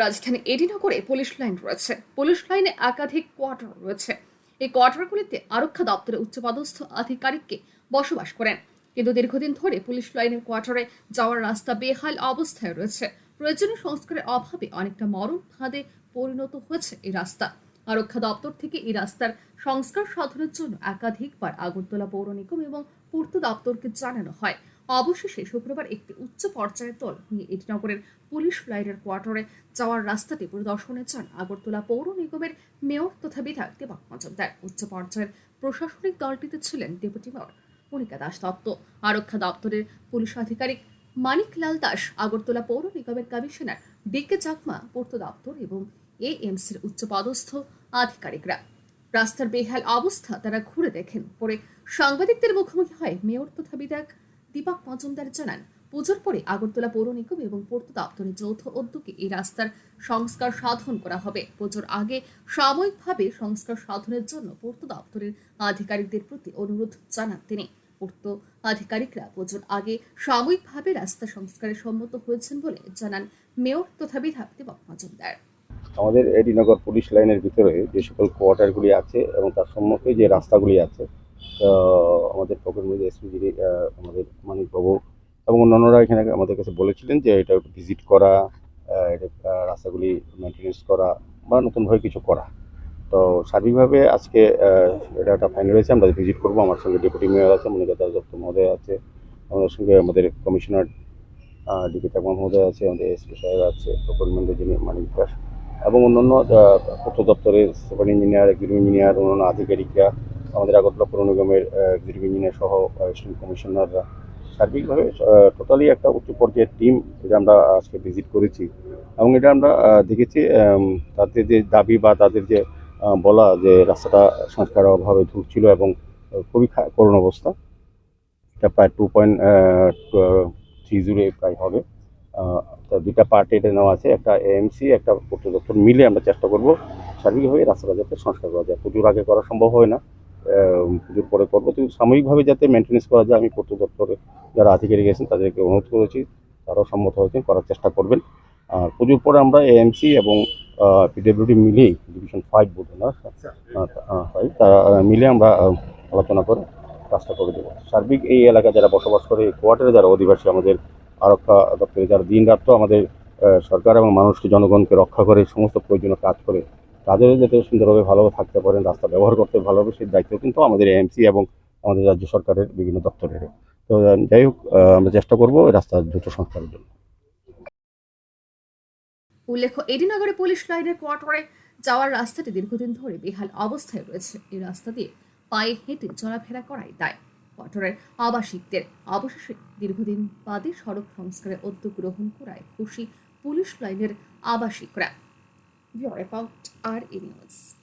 রাজধানী এডিনগরে police line রয়েছে। পুলিশ লাইনে একাধিক কোয়ার্টার রয়েছে। এই কোয়ার্টারগুলিতে আরক্ষা দপ্তরের উচ্চপদস্থ আধিকারিককে বসবাস করেন। কিন্তু দীর্ঘদিন ধরে পুলিশ লাইনের কোয়ার্টারে যাওয়ার রাস্তা বেহাল অবস্থায় রয়েছে। প্রয়োজনীয় সংস্কারের অভাবে অনেকটা মরণ ফাঁদে পরিণত হয়েছে এই রাস্তা। আরক্ষা দপ্তর থেকে এই রাস্তার সংস্কার সাধনের জন্য একাধিকবার আগরতলা পৌর নিগম এবং পূর্ত দপ্তরকে জানানো হয়। অবশেষে শুক্রবার একটি উচ্চ পর্যায়ের দল নিয়ে এটিনগরের পুলিশ লাইনের কোয়ার্টারে যাওয়ার রাস্তাটি পরিদর্শনে চান আগরতলা পৌর নিগমের মেয়র তথা বিধায়ক দেবাক মজুমদার। উচ্চ পর্যায়ের প্রশাসনিক দলটিতে ছিলেন ডেপুটি মেয়র মনিকা দাস দত্ত। আরক্ষা দপ্তরের পুলিশ আধিকারিক মানিকলাল দাস, আগরতলা পৌর নিগমের কমিশনার ডিকে চাকমা, পূর্ত দপ্তর এবং এএমসির উচ্চপদস্থ আধিকারিকরা। রাস্তার বেহাল অবস্থা তারা ঘুরে দেখেন। পরে সাংবাদিকদের মুখোমুখি হয় মেয়র তথা বিধায়ক। দীপক মজুমদার জানান, পুজোর পরে আগরতলা পৌর নিগম এবং পূর্ত দপ্তরের যৌথ উদ্যোগে এই রাস্তার সংস্কার সাধন করা হবে। পুজোর আগে সাময়িকভাবে সংস্কার সাধনের জন্য পূর্ত দপ্তরের আধিকারিকদের প্রতি অনুরোধ জানান তিনি। পূর্ত আধিকারিকরা পুজোর আগে সাময়িকভাবে রাস্তা সংস্কারে সম্মত হয়েছেন বলে জানান মেয়র তথা বিধায়ক দীপক মজুমদার। আমাদের এডিনগর পুলিশ লাইনের ভিতরে যে সকল কোয়ার্টারগুলি আছে এবং তার সম্মুখে যে রাস্তাগুলি আছে আমাদের পকেট মধ্যে এসপিজি আমাদের মানিকবাবু এবং অন্যান্যরা এখানে আমাদের কাছে বলেছিলেন যে এটা ভিজিট করা এটা রাস্তাগুলি মেনটেনেন্স করা বা নতুনভাবে কিছু করা। তো সার্বিকভাবে আজকে এটা একটা ফাইনাল হয়েছে, আমরা ভিজিট করব। আমার সঙ্গে ডেপুটি মেয়র আছে মনিকা দাস দত্ত মহোদয় আছে, আমাদের সঙ্গে আমাদের কমিশনার ডিপি চাকমা মহোদয় আছে, আমাদের এসপি সাহেব আছে প্রকল্পের যিনি মানিক দাস এবং অন্যান্য পূর্ত দপ্তরের সুপার ইঞ্জিনিয়ার এক্সিকিউটিভ ইঞ্জিনিয়ার অন্যান্য আধিকারিকরা আমাদের আগরতলা পৌর নিগমের এক্সিকিউটিভ ইঞ্জিনিয়ার সহ অ্যাসিস্ট্যান্ট কমিশনাররা সার্বিকভাবে টোটালি একটা উচ্চ পর্যায়ের টিম এটা আমরা আজকে ভিজিট করেছি। এবং এটা আমরা দেখেছি তাদের যে দাবি বা তাদের যে বলা যে রাস্তাটা সংস্কারের অভাবে ঢুকছিল এবং খুবই করুণ অবস্থা। এটা প্রায় টু পয়েন্ট থ্রি জিরো প্রায় হবে। তো দুইটা পার্টে এটা নেওয়া আছে, একটা এএমসি একটা পূর্ত দপ্তর মিলে আমরা চেষ্টা করব সার্বিকভাবে রাস্তাটা যাতে সংস্কার করা যায়। পুজোর আগে করা সম্ভব হয় না। পুজোর পরে করব কিন্তু সাময়িকভাবে যাতে মেনটেন্স করা যায়, আমি পূর্ত দপ্তরে যারা আধিকারিক গেছেন তাদেরকে অনুরোধ করেছি, তারাও সম্মত হয়েছেন, করার চেষ্টা করবেন। আর পুজোর পরে আমরা এএমসি এবং পিডব্লিউডি মিলেই ডিভিশন ফাইভ বোধ না ফাইভ তারা মিলে আমরা আলোচনা করে কাজটা করে দেবো। সার্বিক এই এলাকায় যারা বসবাস করে কোয়ার্টারে যারা অধিবাসী, আমাদের আরক্ষা দপ্তরে যারা দিন রাত আমাদের সরকার এবং মানুষকে, জনগণকে রক্ষা করে, সমস্ত প্রয়োজনীয় কাজ করে তাদেরও যাতে সুন্দরভাবে ভালোভাবে থাকতে পারেন, রাস্তা ব্যবহার করতে ভালোভাবে, সেই দায়িত্ব কিন্তু আমাদের এমসি এবং আমাদের রাজ্য সরকারের বিভিন্ন দপ্তরের তো যাই হোক আমরা চেষ্টা করব এই রাস্তার দ্রুত সংস্কারের জন্য। উল্লেখ্য, এডিনগরে পুলিশ লাইনের কোয়ার্টারে যাওয়ার রাস্তাটি দীর্ঘদিন ধরে বেহাল অবস্থায় রয়েছে। এই রাস্তা দিয়ে পায়ে হেঁটে চলাফেরা করাই দায়। কোয়ার্টারের আবাসিকদের অবশেষে দীর্ঘদিন বাদে সড়ক সংস্কারের উদ্যোগ গ্রহণ করায় খুশি পুলিশ লাইনের আবাসিকরা। we are about our areas.